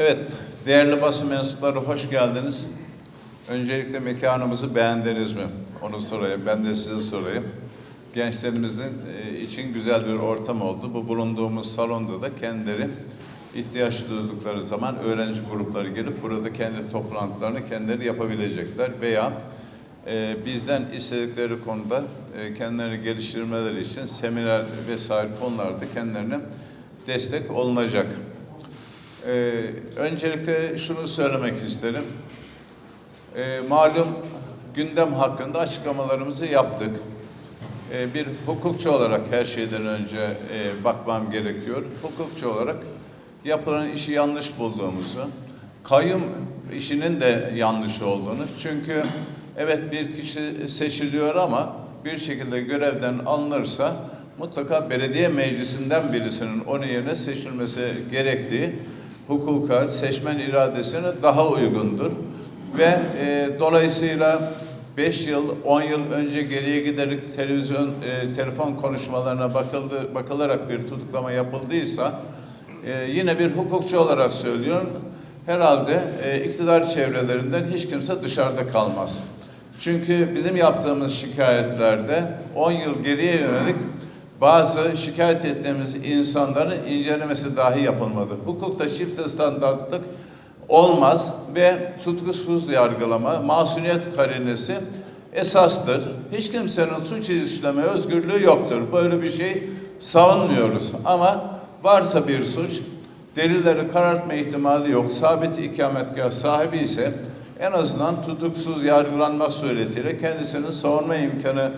Evet, değerli basın mensupları hoş geldiniz. Öncelikle mekanımızı beğendiniz mi? Onu sorayım, ben de size sorayım. Gençlerimizin e, için güzel bir ortam oldu. Bu bulunduğumuz salonda da kendileri ihtiyaç duydukları zaman öğrenci grupları gelip burada kendi toplantılarını kendileri yapabilecekler veya e, bizden istedikleri konuda e, kendilerini geliştirmeleri için seminer vesaire konularda kendilerine destek olunacak. Ee, öncelikle şunu söylemek isterim. Ee, malum gündem hakkında açıklamalarımızı yaptık. Ee, bir hukukçu olarak her şeyden önce e, bakmam gerekiyor. Hukukçu olarak yapılan işi yanlış bulduğumuzu, kayyum işinin de yanlış olduğunu. Çünkü evet bir kişi seçiliyor ama bir şekilde görevden alınırsa mutlaka belediye meclisinden birisinin onun yerine seçilmesi gerektiği hukuka, seçmen iradesine daha uygundur. Ve e, dolayısıyla 5 yıl, 10 yıl önce geriye giderek televizyon, e, telefon konuşmalarına bakıldı, bakılarak bir tutuklama yapıldıysa e, yine bir hukukçu olarak söylüyorum, herhalde e, iktidar çevrelerinden hiç kimse dışarıda kalmaz. Çünkü bizim yaptığımız şikayetlerde 10 yıl geriye yönelik bazı şikayet ettiğimiz insanların incelemesi dahi yapılmadı. Hukukta çift standartlık olmaz ve tutkusuz yargılama, masumiyet karinesi esastır. Hiç kimsenin suç işleme özgürlüğü yoktur. Böyle bir şey savunmuyoruz. Ama varsa bir suç, delilleri karartma ihtimali yok, sabit ikametgah sahibi ise en azından tutuksuz yargılanmak suretiyle kendisinin savunma imkanı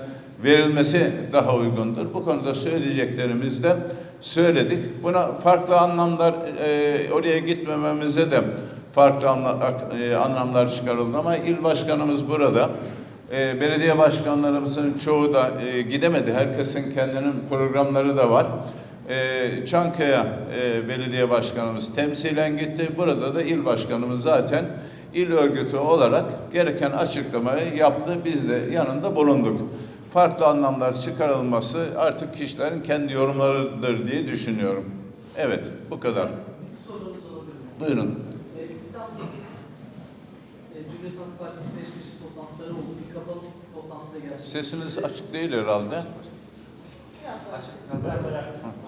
verilmesi daha uygundur. Bu konuda söyleyeceklerimizi de söyledik. Buna farklı anlamlar, e, oraya gitmememize de farklı anla- e, anlamlar çıkarıldı ama il başkanımız burada. E, belediye başkanlarımızın çoğu da e, gidemedi. Herkesin kendinin programları da var. E, Çankaya e, Belediye Başkanımız temsilen gitti. Burada da il başkanımız zaten il örgütü olarak gereken açıklamayı yaptı. Biz de yanında bulunduk farklı anlamlar çıkarılması artık kişilerin kendi yorumlarıdır diye düşünüyorum. Evet, bu kadar. Bir sorunuz olabilir mi? Buyurun. Ee, İstanbul e, Cumhuriyet Halk Partisi Beşiktaş'ın toplantıları oldu. Bir kapalı toplantıda gerçekleşti. Sesiniz açık değil herhalde.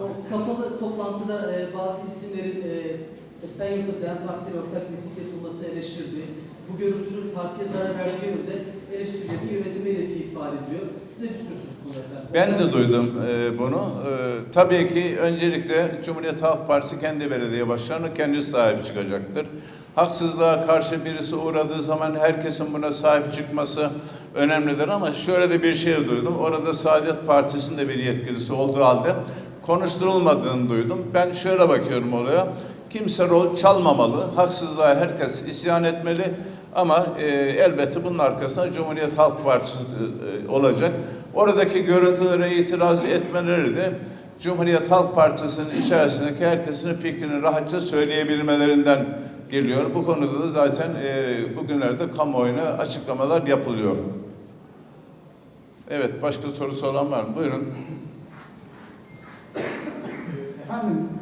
O kapalı toplantıda e, bazı isimlerin e, Esenyurt'ta DEM Parti'yle ortak miting yapılması eleştirdi. Bu görüntünün partiye zarar verdiği yönünde eleştirileri yönetime ilettiği ifade ediliyor. Siz ne düşünüyorsunuz bu konuda efendim? Ben de duydum e, bunu. E, tabii ki öncelikle Cumhuriyet Halk Partisi kendi belediye başkanı kendi sahip çıkacaktır. Haksızlığa karşı birisi uğradığı zaman herkesin buna sahip çıkması önemlidir ama şöyle de bir şey duydum. Orada Saadet Partisi'nin de bir yetkilisi olduğu halde konuşturulmadığını duydum. Ben şöyle bakıyorum oraya. Kimse rol çalmamalı. Haksızlığa herkes isyan etmeli. Ama e, elbette bunun arkasında Cumhuriyet Halk Partisi e, olacak. Oradaki görüntülere itiraz etmeleri de Cumhuriyet Halk Partisi'nin içerisindeki herkesin fikrini rahatça söyleyebilmelerinden geliyor. Bu konuda da zaten e, bugünlerde kamuoyuna açıklamalar yapılıyor. Evet, başka sorusu olan var mı? Buyurun. Efendim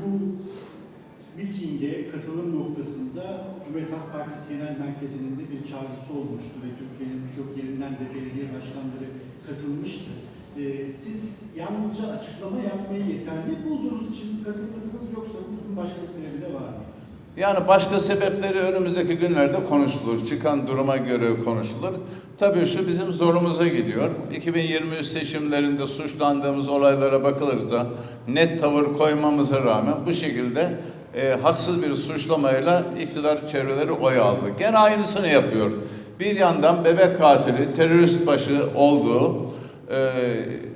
mitinge katılım noktasında Cumhuriyet Halk Partisi Genel Merkezi'nin de bir çağrısı olmuştu ve Türkiye'nin birçok yerinden de belediye başkanları katılmıştı. Ee, siz yalnızca açıklama yapmayı yeterli bulduğunuz için katılmadınız yoksa bunun başka bir sebebi de var mı? Yani başka sebepleri önümüzdeki günlerde konuşulur. Çıkan duruma göre konuşulur. Tabii şu bizim zorumuza gidiyor. 2023 seçimlerinde suçlandığımız olaylara bakılırsa net tavır koymamıza rağmen bu şekilde e, haksız bir suçlamayla iktidar çevreleri oy aldı. Gene aynısını yapıyor. Bir yandan bebek katili, terörist başı olduğu e,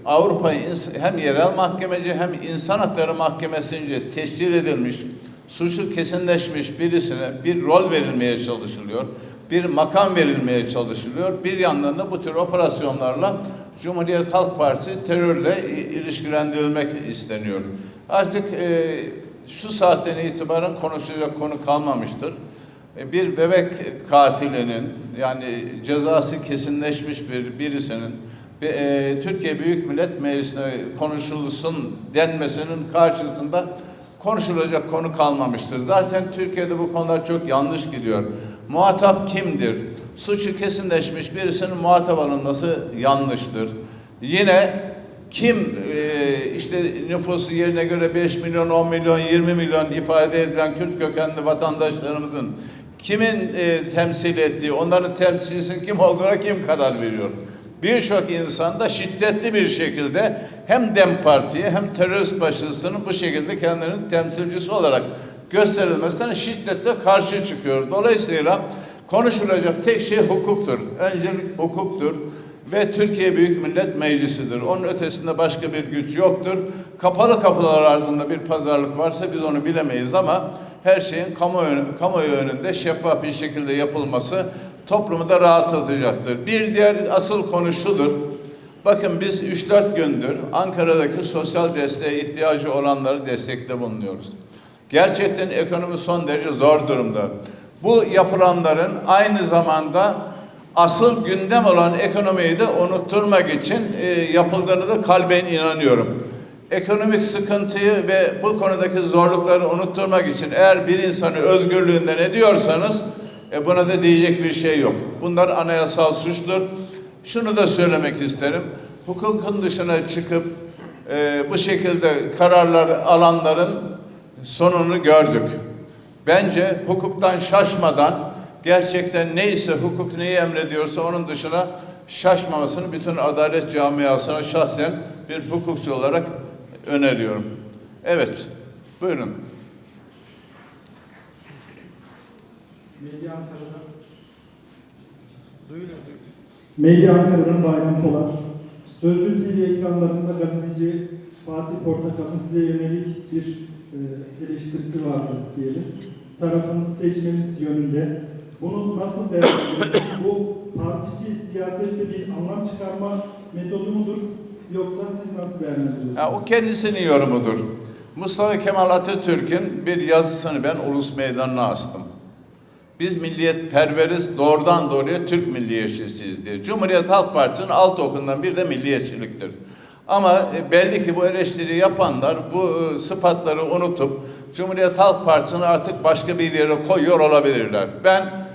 Avrupa hem yerel mahkemeci hem insan hakları mahkemesince teşkil edilmiş suçu kesinleşmiş birisine bir rol verilmeye çalışılıyor. Bir makam verilmeye çalışılıyor. Bir yandan da bu tür operasyonlarla Cumhuriyet Halk Partisi terörle ilişkilendirilmek isteniyor. Artık e, şu saatten itibaren konuşacak konu kalmamıştır. E, Bir bebek katilinin yani cezası kesinleşmiş bir birisinin ve, e, Türkiye Büyük Millet Meclisi'ne konuşulsun denmesinin karşısında konuşulacak konu kalmamıştır. Zaten Türkiye'de bu konular çok yanlış gidiyor. Muhatap kimdir? Suçu kesinleşmiş birisinin muhatap alınması yanlıştır. Yine kim e, işte nüfusu yerine göre 5 milyon, 10 milyon, 20 milyon ifade edilen Kürt kökenli vatandaşlarımızın kimin e, temsil ettiği, onların temsilcisinin kim olduğuna kim karar veriyor? Birçok insan da şiddetli bir şekilde hem DEM Parti'ye hem terörist başlısının bu şekilde kendilerinin temsilcisi olarak gösterilmesinden şiddetle karşı çıkıyor. Dolayısıyla konuşulacak tek şey hukuktur. Öncelik hukuktur ve Türkiye Büyük Millet Meclisi'dir. Onun ötesinde başka bir güç yoktur. Kapalı kapılar ardında bir pazarlık varsa biz onu bilemeyiz ama her şeyin kamuoyu, önünde şeffaf bir şekilde yapılması toplumu da rahatlatacaktır. Bir diğer asıl konu şudur. Bakın biz 3-4 gündür Ankara'daki sosyal desteğe ihtiyacı olanları destekte bulunuyoruz. Gerçekten ekonomi son derece zor durumda. Bu yapılanların aynı zamanda asıl gündem olan ekonomiyi de unutturmak için e, yapıldığını da kalben inanıyorum. Ekonomik sıkıntıyı ve bu konudaki zorlukları unutturmak için eğer bir insanı özgürlüğünden ediyorsanız e, buna da diyecek bir şey yok. Bunlar anayasal suçtur. Şunu da söylemek isterim. Hukukun dışına çıkıp e, bu şekilde kararlar alanların sonunu gördük. Bence hukuktan şaşmadan gerçekten neyse hukuk neyi emrediyorsa onun dışına şaşmamasını bütün adalet camiasına şahsen bir hukukçu olarak öneriyorum. Evet, buyurun. Medya Ankara'dan Medya Ankara'dan Bayram Polat. Sözcü TV ekranlarında gazeteci Fatih Portakal'ın size yönelik bir e, eleştirisi vardı diyelim. Tarafınızı seçmeniz yönünde. Bunu nasıl değerlendirirsiniz? Bu partici siyasette bir anlam çıkarma metodu mudur? Yoksa siz nasıl değerlendiriyorsunuz? Ya, o kendisinin yorumudur. Mustafa Kemal Atatürk'ün bir yazısını ben Ulus Meydanı'na astım. Biz milliyet perveriz, doğrudan doğruya Türk milliyetçisiyiz diye. Cumhuriyet Halk Partisi'nin alt okundan bir de milliyetçiliktir. Ama e, belli ki bu eleştiri yapanlar bu e, sıfatları unutup Cumhuriyet Halk Partisi'ni artık başka bir yere koyuyor olabilirler. Ben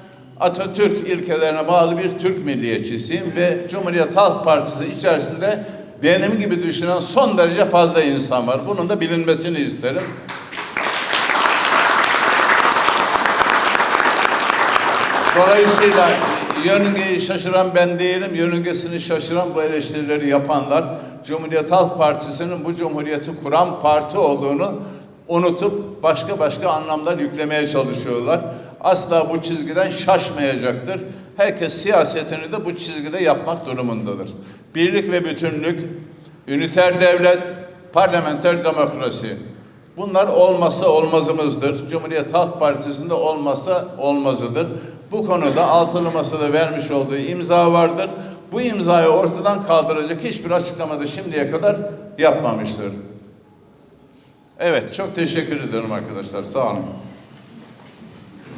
Atatürk ilkelerine bağlı bir Türk milliyetçisiyim ve Cumhuriyet Halk Partisi içerisinde benim gibi düşünen son derece fazla insan var. Bunun da bilinmesini isterim. Dolayısıyla yörüngeyi şaşıran ben değilim, yörüngesini şaşıran bu eleştirileri yapanlar Cumhuriyet Halk Partisi'nin bu cumhuriyeti kuran parti olduğunu unutup başka başka anlamlar yüklemeye çalışıyorlar. Asla bu çizgiden şaşmayacaktır. Herkes siyasetini de bu çizgide yapmak durumundadır. Birlik ve bütünlük, üniter devlet, parlamenter demokrasi. Bunlar olmazsa olmazımızdır. Cumhuriyet Halk Partisi'nde olmazsa olmazıdır. Bu konuda altılı masada vermiş olduğu imza vardır. Bu imzayı ortadan kaldıracak hiçbir açıklama da şimdiye kadar yapmamıştır. Evet, çok teşekkür ederim arkadaşlar. Sağ olun.